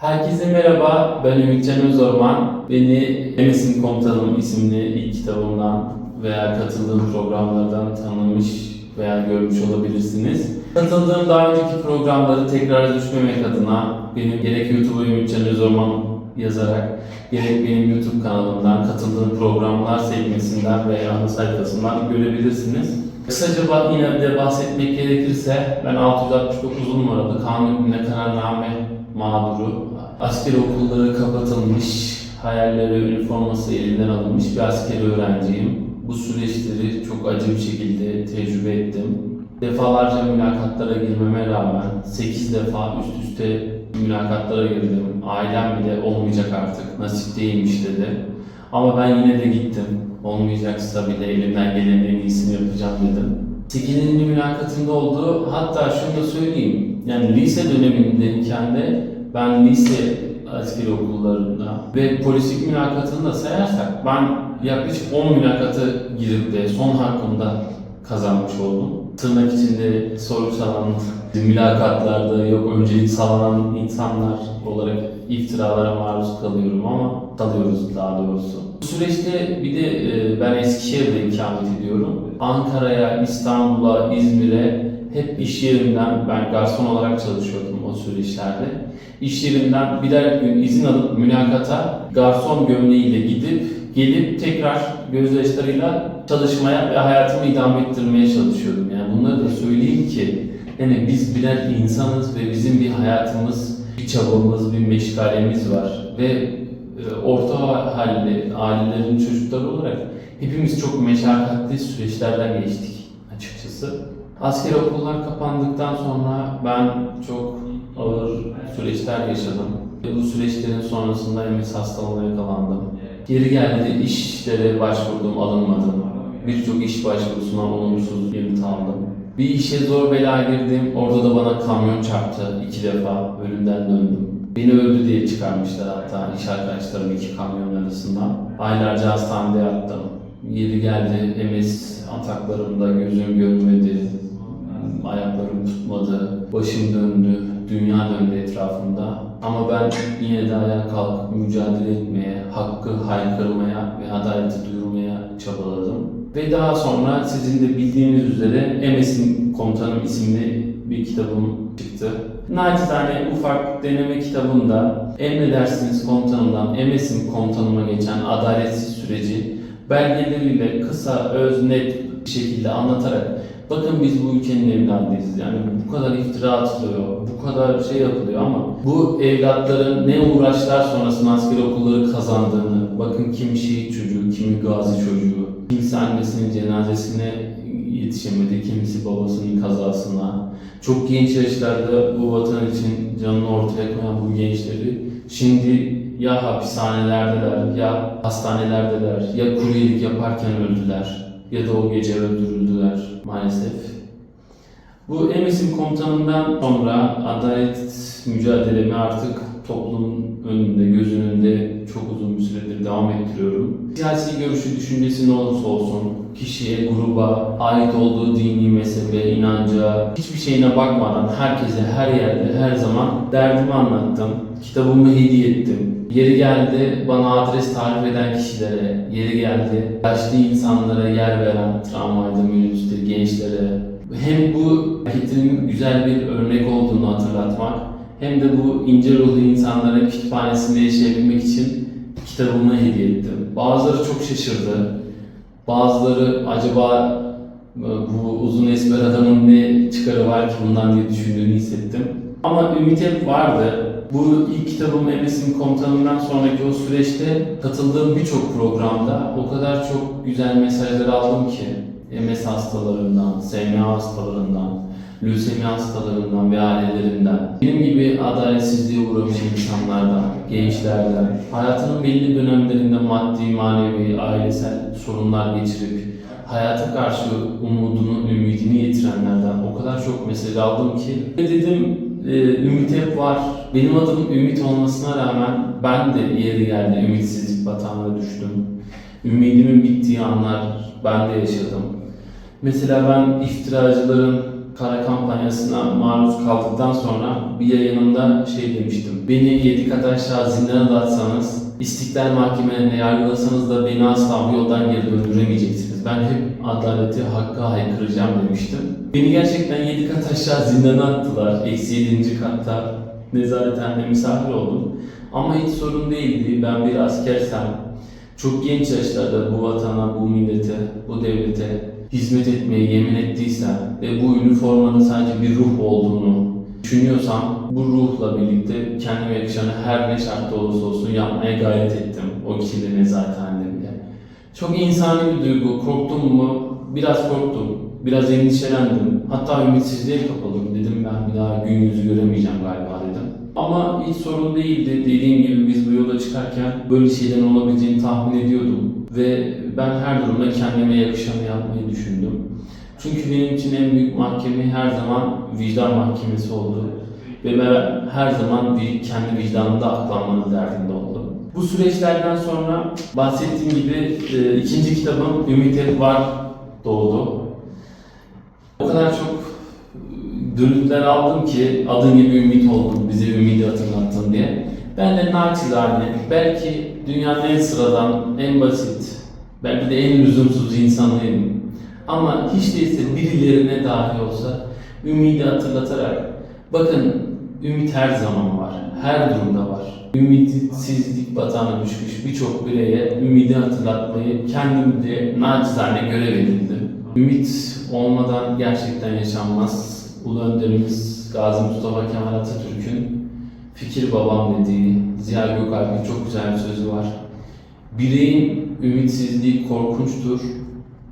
Herkese merhaba, ben Ümitcan Özorman. Beni Emesin Komutanım isimli ilk kitabımdan veya katıldığım programlardan tanımış veya görmüş olabilirsiniz. Katıldığım daha önceki programları tekrar düşmemek adına benim gerek YouTube'a Ümitcan Özorman yazarak gerek benim YouTube kanalımdan katıldığım programlar sekmesinden veya ana sayfasından görebilirsiniz. Kısaca yine de bahsetmek gerekirse ben 669 numaralı kanun hükmüne kararname mağduru, asker okulları kapatılmış, hayalleri, üniforması elinden alınmış bir askeri öğrenciyim. Bu süreçleri çok acı bir şekilde tecrübe ettim. Defalarca mülakatlara girmeme rağmen 8 defa üst üste mülakatlara girdim. Ailem bile olmayacak artık, nasip değilmiş dedi. Ama ben yine de gittim. Olmayacaksa bile elimden gelenin en iyisini yapacağım dedim. 8. mülakatımda oldu. Hatta şunu da söyleyeyim. Yani lise dönemindeyken de ben lise askeri okullarında ve polislik mülakatını da sayarsak ben yaklaşık 10 mülakatı girip de son hakkımda kazanmış oldum. Tırnak içinde soru salan mülakatlarda yok öncelik sağlanan insanlar olarak iftiralara maruz kalıyorum ama kalıyoruz daha doğrusu. Bu süreçte bir de e, ben Eskişehir'de ikamet ediyorum. Ankara'ya, İstanbul'a, İzmir'e hep iş yerimden ben garson olarak çalışıyordum o süreçlerde. İş yerimden birer gün izin alıp mülakata garson gömleğiyle gidip gelip tekrar gözyaşlarıyla çalışmaya ve hayatımı idame ettirmeye çalışıyordum. Yani bunları da söyleyeyim ki yani biz birer insanız ve bizim bir hayatımız, bir çabamız, bir meşgalemiz var ve e, orta halli ailelerin çocukları olarak hepimiz çok meşakkatli süreçlerden geçtik açıkçası. Asker okullar kapandıktan sonra ben çok ağır süreçler yaşadım. Bu süreçlerin sonrasında MS hastalığına yakalandım. Geri geldi işlere başvurdum, alınmadım. Birçok iş başvurusuna olumsuz yanıt aldım. Bir işe zor bela girdim, orada da bana kamyon çarptı iki defa, ölümden döndüm. Beni öldü diye çıkarmışlar hatta iş arkadaşlarım iki kamyon arasından. Aylarca hastanede yattım. Yeri geldi MS ataklarımda gözüm görmedi, ayaklarım tutmadı, başım döndü, dünya döndü etrafımda. Ama ben yine de ayağa kalkıp mücadele etmeye, hakkı haykırmaya ve adaleti duyurmaya çabaladım. Ve daha sonra sizin de bildiğiniz üzere Emes'in Komutanım isimli bir kitabım çıktı. Naçizane ufak deneme kitabımda Emredersiniz Komutanım'dan Emes'in komutanıma geçen adaletsiz süreci belgeleriyle kısa, öz, net bir şekilde anlatarak bakın biz bu ülkenin evladıyız. Yani bu kadar iftira atılıyor, bu kadar şey yapılıyor ama bu evlatların ne uğraşlar sonrasında asker okulları kazandığını, bakın kim şehit çocuğu, kimi gazi çocuğu, kimisi annesinin cenazesine yetişemedi, kimisi babasının kazasına. Çok genç yaşlarda bu vatan için canını ortaya koyan bu gençleri şimdi ya hapishanelerdeler, ya hastanelerdeler, ya kuryelik yaparken öldüler ya da o gece öldürüldüler maalesef. Bu Emis'in komutanından sonra adalet mücadelemi artık toplum önünde, göz önünde çok uzun bir süredir devam ettiriyorum. Siyasi görüşü, düşüncesi ne olursa olsun, kişiye, gruba, ait olduğu dini mezhebe, inanca, hiçbir şeyine bakmadan herkese, her yerde, her zaman derdimi anlattım. Kitabımı hediye ettim. Yeri geldi bana adres tarif eden kişilere, yeri geldi yaşlı insanlara yer veren tramvayda, minibüste, gençlere, hem bu hareketinin güzel bir örnek olduğunu hatırlatmak hem de bu ince ruhlu insanların kütüphanesinde yaşayabilmek için kitabımı hediye ettim. Bazıları çok şaşırdı. Bazıları acaba e, bu uzun esmer adamın ne çıkarı var ki bundan diye düşündüğünü hissettim. Ama ümit hep vardı. Bu ilk kitabım Enes'in komutanından sonraki o süreçte katıldığım birçok programda o kadar çok güzel mesajlar aldım ki MS hastalarından, SMA hastalarından, lösemi hastalarından ve ailelerinden, benim gibi adaletsizliğe uğramış insanlardan, gençlerden, hayatının belli dönemlerinde maddi, manevi, ailesel sorunlar geçirip hayata karşı umudunu, ümidini yitirenlerden o kadar çok mesaj aldım ki ve dedim e, ümit hep var. Benim adım Ümit olmasına rağmen ben de yeri geldi ümitsizlik batağına düştüm. Ümidimin bittiği anlar ben de yaşadım. Mesela ben iftiracıların kara kampanyasına maruz kaldıktan sonra bir yayınımda şey demiştim. Beni yedi kat zindana da atsanız, İstiklal Mahkemelerine yargılasanız da beni asla bu yoldan geri döndüremeyeceksiniz. Ben hep adaleti, hakka haykıracağım demiştim. Beni gerçekten yedi kat aşağı zindana attılar. Eksi yedinci katta nezarethanede misafir oldum. Ama hiç sorun değildi. Ben bir askersem, çok genç yaşlarda bu vatana, bu millete, bu devlete hizmet etmeyi yemin ettiysem ve bu üniformanın sadece bir ruh olduğunu düşünüyorsam bu ruhla birlikte kendime yakışanı her ne şartta olursa olsun yapmaya gayret ettim. O kirli nezarethanede bile. Çok insani bir duygu. Korktum mu? Biraz korktum. Biraz endişelendim. Hatta ümitsizliğe kapıldım. Dedim ben bir daha gün yüzü göremeyeceğim galiba dedim. Ama hiç sorun değildi. Dediğim gibi biz bu yola çıkarken böyle şeylerin olabileceğini tahmin ediyordum. Ve ben her durumda kendime yakışanı yapmayı düşündüm. Çünkü benim için en büyük mahkeme her zaman vicdan mahkemesi oldu. Ve ben her zaman kendi vicdanımda aklanmanın derdinde oldum. Bu süreçlerden sonra bahsettiğim gibi e, ikinci kitabım Ümit Var doğdu. O kadar çok dönütler aldım ki adın gibi ümit oldun, bize ümidi hatırlattın diye. Ben de naçizane, belki dünyanın en sıradan, en basit, belki de en lüzumsuz insanıyım. Ama hiç değilse birilerine dahi olsa ümidi hatırlatarak, bakın ümit her zaman var, her durumda var. Ümitsizlik batağına düşmüş birçok bireye ümidi hatırlatmayı kendimde nacizane görev edindim. Ümit olmadan gerçekten yaşanmaz. Ulu önderimiz Gazi Mustafa Kemal Atatürk'ün fikir babam dediği Ziya Gökalp'in çok güzel bir sözü var. Bireyin ümitsizliği korkunçtur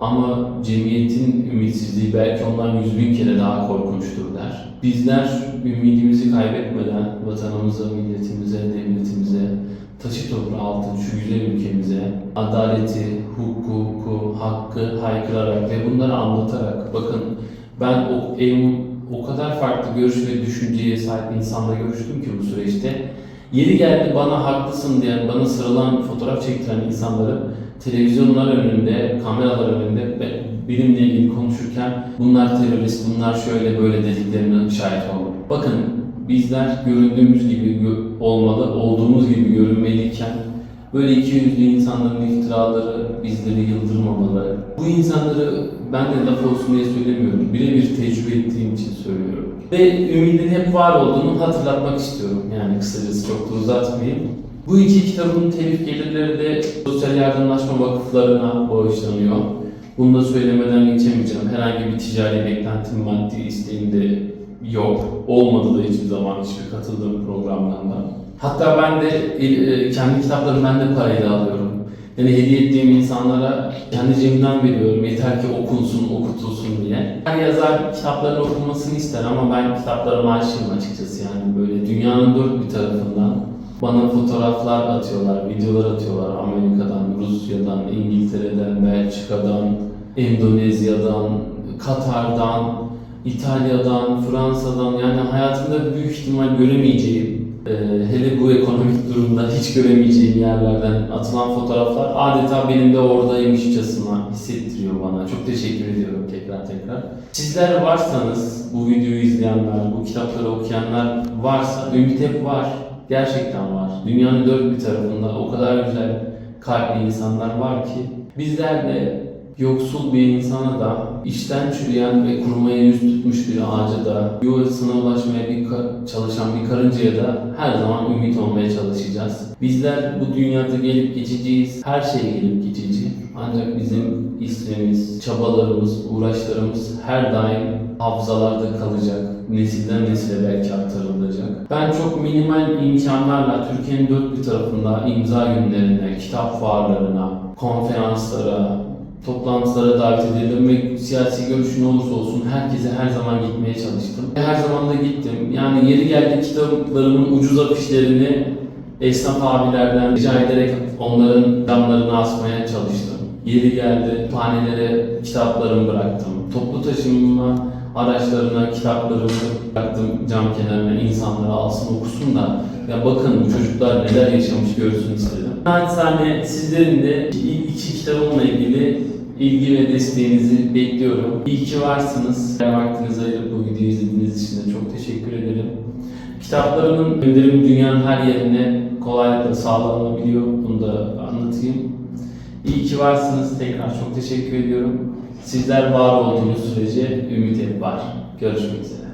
ama cemiyetin ümitsizliği belki ondan yüz bin kere daha korkunçtur der. Bizler ümidimizi kaybetmeden vatanımıza, milletimize, devletimize, taşı toprağı altın şu güzel ülkemize adaleti, hukuku, hakkı haykırarak ve bunları anlatarak bakın ben o evim o kadar farklı görüş ve düşünceye sahip insanla görüştüm ki bu süreçte. Yeri geldi bana haklısın diyen, bana sıralan fotoğraf çektiren insanları televizyonlar önünde, kameralar önünde ve benimle ilgili konuşurken bunlar terörist, bunlar şöyle böyle dediklerine şahit oldum. Bakın bizler göründüğümüz gibi olmalı, olduğumuz gibi görünmeliyken böyle iki yüzlü insanların iftiraları bizleri yıldırmamalı. Bu insanları ben de laf olsun diye söylemiyorum. Birebir tecrübe ettiğim için söylüyorum. Ve ümidin hep var olduğunu hatırlatmak istiyorum. Yani kısacası çok da uzatmayayım. Bu iki kitabın telif gelirleri de sosyal yardımlaşma vakıflarına bağışlanıyor. Bunu da söylemeden geçemeyeceğim. Herhangi bir ticari beklentim, maddi isteğim de yok. Olmadı da hiçbir zaman hiçbir katıldığım programdan da. Hatta ben de e, kendi kitaplarımı ben de parayla alıyorum. Yani hediye ettiğim insanlara kendi cebimden veriyorum. Yeter ki okunsun, okutulsun diye. Her yazar kitapların okunmasını ister ama ben kitaplarıma aşığım açıkçası yani böyle dünyanın dört bir tarafından bana fotoğraflar atıyorlar, videolar atıyorlar Amerika'dan, Rusya'dan, İngiltere'den, Belçika'dan, Endonezya'dan, Katar'dan, İtalya'dan, Fransa'dan yani hayatımda büyük ihtimal göremeyeceğim e, hele bu ekonomik durumda hiç göremeyeceğim yerlerden atılan fotoğraflar adeta benim de oradaymışçasına hissettiriyor bana. Çok teşekkür ediyorum tekrar tekrar. Sizler varsanız, bu videoyu izleyenler, bu kitapları okuyanlar varsa, ümit hep var. Gerçekten var. Dünyanın dört bir tarafında o kadar güzel kalpli insanlar var ki bizler de yoksul bir insana da, işten çürüyen ve kurumaya yüz tutmuş bir ağaca da, yuvasına ulaşmaya bir çalışan bir karıncaya da her zaman ümit olmaya çalışacağız. Bizler bu dünyada gelip geçeceğiz. Her şey gelip geçici. Ancak bizim ismimiz, çabalarımız, uğraşlarımız her daim hafızalarda kalacak. Nesilden nesile belki aktarılacak. Ben çok minimal imkanlarla Türkiye'nin dört bir tarafında imza günlerine, kitap fuarlarına, konferanslara, toplantılara davet edildim ve siyasi görüşün olursa olsun herkese her zaman gitmeye çalıştım. Her zaman da gittim. Yani yeri geldi kitaplarımın ucuz afişlerini esnaf abilerden rica ederek onların camlarına asmaya çalıştım. Yeri geldi kütüphanelere kitaplarımı bıraktım. Toplu taşıma araçlarına kitaplarımı bıraktım cam kenarına insanlara alsın okusun da ya bakın bu çocuklar neler yaşamış görsün istedim. Naçizane sizlerin de iki kitabımla ilgili ilgi ve desteğinizi bekliyorum. İyi ki varsınız. Vaktinizi ayırıp bu videoyu izlediğiniz için de çok teşekkür ederim. Kitaplarımın gönderimi dünyanın her yerine kolaylıkla sağlanabiliyor. Bunu da anlatayım. İyi ki varsınız. Tekrar çok teşekkür ediyorum. Sizler var olduğunuz sürece ümit hep var. Görüşmek üzere.